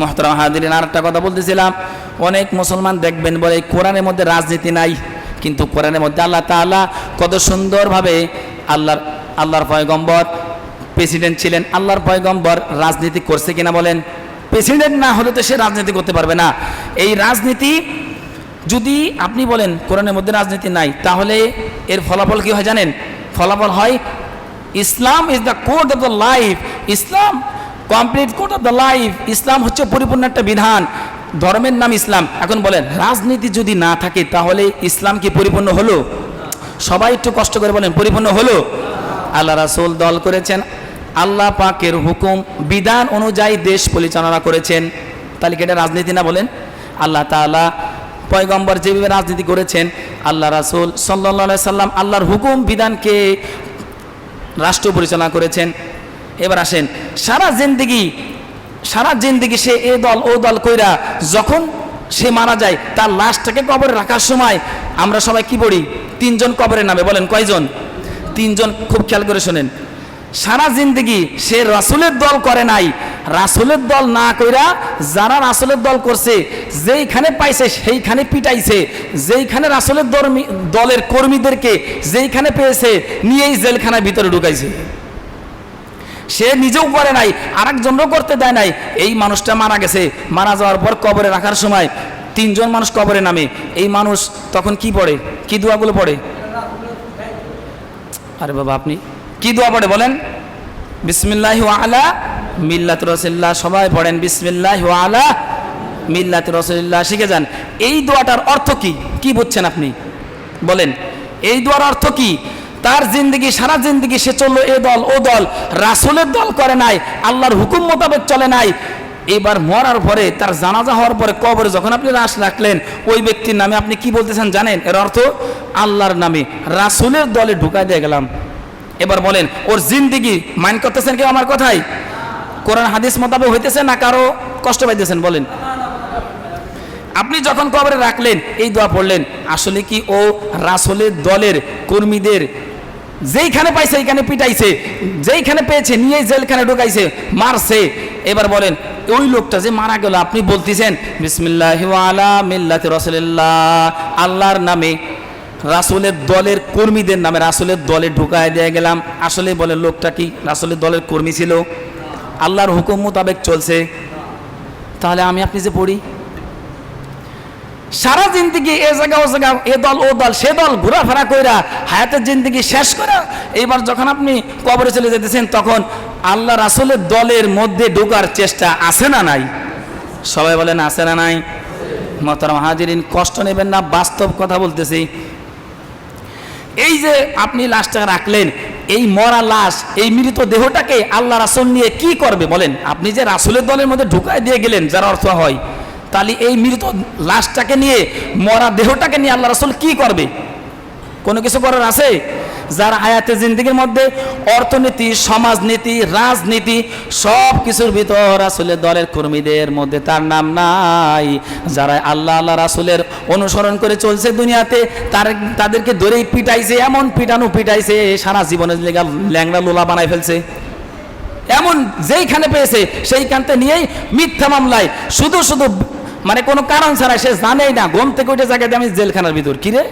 মোহতরম হাদিন আর একটা কথা বলতেছিলাম, অনেক মুসলমান দেখবেন বলে কোরআনের মধ্যে রাজনীতি নাই, কিন্তু কোরআনের মধ্যে আল্লাহ তাআলা কত সুন্দরভাবে আল্লাহর আল্লাহর পয়গম্বর, প্রেসিডেন্ট ছিলেন, আল্লাহর পয়গম্বর রাজনীতি করছে কিনা বলেন, প্রেসিডেন্ট না হলে তো সে রাজনীতি করতে পারবে না। এই রাজনীতি যদি আপনি বলেন কোরআনের মধ্যে রাজনীতি নাই, তাহলে এর ফলাফল কি হয় জানেন? ফলাফল হয়, Islam is the code of the life Islam complete code of the life ইসলাম হচ্ছে পরিপূর্ণ একটা বিধান, ধর্মের নাম ইসলাম। এখন বলেন, রাজনীতি যদি না থাকে, তাহলে ইসলাম কি পরিপূর্ণ হলো? সবাই একটু কষ্ট করে বলেন, পরিপূর্ণ হলো? আল্লাহ রাসূল দল করেছেন, আল্লাহ পাকের হুকুম, বিধান অনুযায়ী দেশ পরিচালনা করেছেন। তাহলে কি এটা রাজনীতি না বলেন? আল্লাহ তাআলা পয়গম্বর যেভাবে রাজনীতি করেছেন, আল্লাহ রাসূল সাল্লাল্লাহু সাল্লাম আল্লাহর হুকুম, বিধানকে রাষ্ট্র পরিচালনা করেছেন। এবার আসেন, সারা জিন্দিগি সারা জিন্দিগি সে এ দল, ও দল কইরা যখন সে মারা যায়, তার লাশটাকে কবরে রাখার সময় আমরা সবাই কি পড়ি? তিনজন কবরের নামে, বলেন কয়জন? তিনজন খুব খেয়াল করে শোনেন। সারা জিন্দিগি সে রাসুলের দল করে নাই। রাসুলের দল না কইরা যারা রাসুলের দল করছে, যেইখানে পাইছে সেইখানে পিটাইছে, যেইখানে রাসুলের দলের কর্মীদেরকে যেইখানে পেয়েছে, নিয়েই জেলখানার ভিতরে ঢুকাইছে। সে নিজেও করে নাই আরেকজনও করতে দেয় নাই। এই মানুষটা মারা গেছে, মারা যাওয়ার পর কবরে রাখার সময় তিনজন মানুষ কবরে নামে। এই মানুষ তখন কি পড়ে? কি দোয়াগুলো পড়ে? আরে বাবা, আপনি কি দোয়া পড়ে বলেন? বিসমিল্লাহ আলা মিল্লাত রসিল্লাহ সবাই পড়েন বিসমিল্লাহ আলা মিল্লাত রসিল্লাহ শিখে যান। এই দোয়াটার অর্থ কি? কি বুঝছেন আপনি? বলেন, এই দোয়ার অর্থ কি? তার জিন্দগি, সারা জিন্দগি সে চলল এ দল, ও দল। রাসুলের দল করে নাই, আল্লাহর হুকুম মোতাবেক চলে নাই। এবার মরার পরে, তার জানাজা হওয়ার পরে কবরে যখন আপনি রাস রাখলেন, ওই ব্যক্তির নামে আপনি কি বলতেছেন জানেন? এর অর্থ, আল্লাহর নামে। রাসুলের দলে ঢুকাই দিয়ে গেলাম। এবার বলেন, ওর জিন্দিগি মাইন করতেছেন কেউ আমার কথাই? কোরআন, হাদিস মোতাবেক হইতেছে না কারও কষ্ট পাইতেছেন? বলেন। আপনি যখন কবরে রাখলেন, এই দোয়া পড়লেন, আসলে কি ও রাসুলের দলের কর্মীদের যেইখানে পাইছে, এইখানে পিটাইছে। যেইখানে পেয়েছে নিয়ে জেলখানে ঢুকাইছে, মারছে। এবার বলেন, ওই লোকটা যে মারা গেল, আপনি বলতেছেন, বিসমিল্লাহ মিল্লাতে রসুলিল্লাহ। আল্লাহর নামে রাসুলের দলের কর্মীদের নামে রাসুলের দলে ঢুকায় দিয়ে গেলাম। আসলে বলে, লোকটা কি রাসুলের দলের কর্মী ছিল? আল্লাহর হুকুম মোতাবেক চলছে। তাহলে আমি আপনি যে পড়ি? সারা জিন্দিগি এ জায়গা, ও জায়গা, এ দল, ও দল, সে দল ঘোরাফেরা কইরা হায়াতের জিন্দিগি শেষ করে এইবার যখন আপনি কবরে চলে যেতেছেন তখন আল্লাহ রাসুলের দলের মধ্যে ঢোকার চেষ্টা আছে না নাই? সবাই বলেন, আছে না নাই? মহতরম হাজিরিন, কষ্ট নেবেন না, বাস্তব কথা বলতেছি। এই যে আপনি লাশটা রাখলেন, এই মরা লাশ, এই মৃত দেহটাকে আল্লাহ রাসুল নিয়ে কি করবে বলেন? আপনি যে রাসুলের দলের মধ্যে ঢুকায় দিয়ে গেলেন, যার অর্থ হয় তাহলে এই মৃত লাশটাকে নিয়ে, মরা দেহটাকে নিয়ে আল্লাহ রাসুল কি করবে? কোনো কিছু করার আছে? যার আয়াতে জিন্দিগির মধ্যে অর্থনীতি, সমাজনীতি, রাজনীতি সব কিছুর ভিতর রাসুলের দলের কর্মীদের মধ্যে তার নাম নাই। যারা আল্লাহ আল্লাহ রাসুলের অনুসরণ করে চলছে দুনিয়াতে, তার, তাদেরকে ধরেই পিটাইছে, এমন পিটানো পিটাইছে, সারা জীবনের লেগা ল্যাংড়া লোলা বানাই ফেলছে। এমন যেইখানে পেয়েছে, সেইখানতে নিয়েই মিথ্যা মামলায় শুধু শুধু মানে কোনো কারণ ছাড়া সে জানেই না। ঘুম থেকে উঠে জায়গাতে আমি জেলখানার ভিতর। কিরে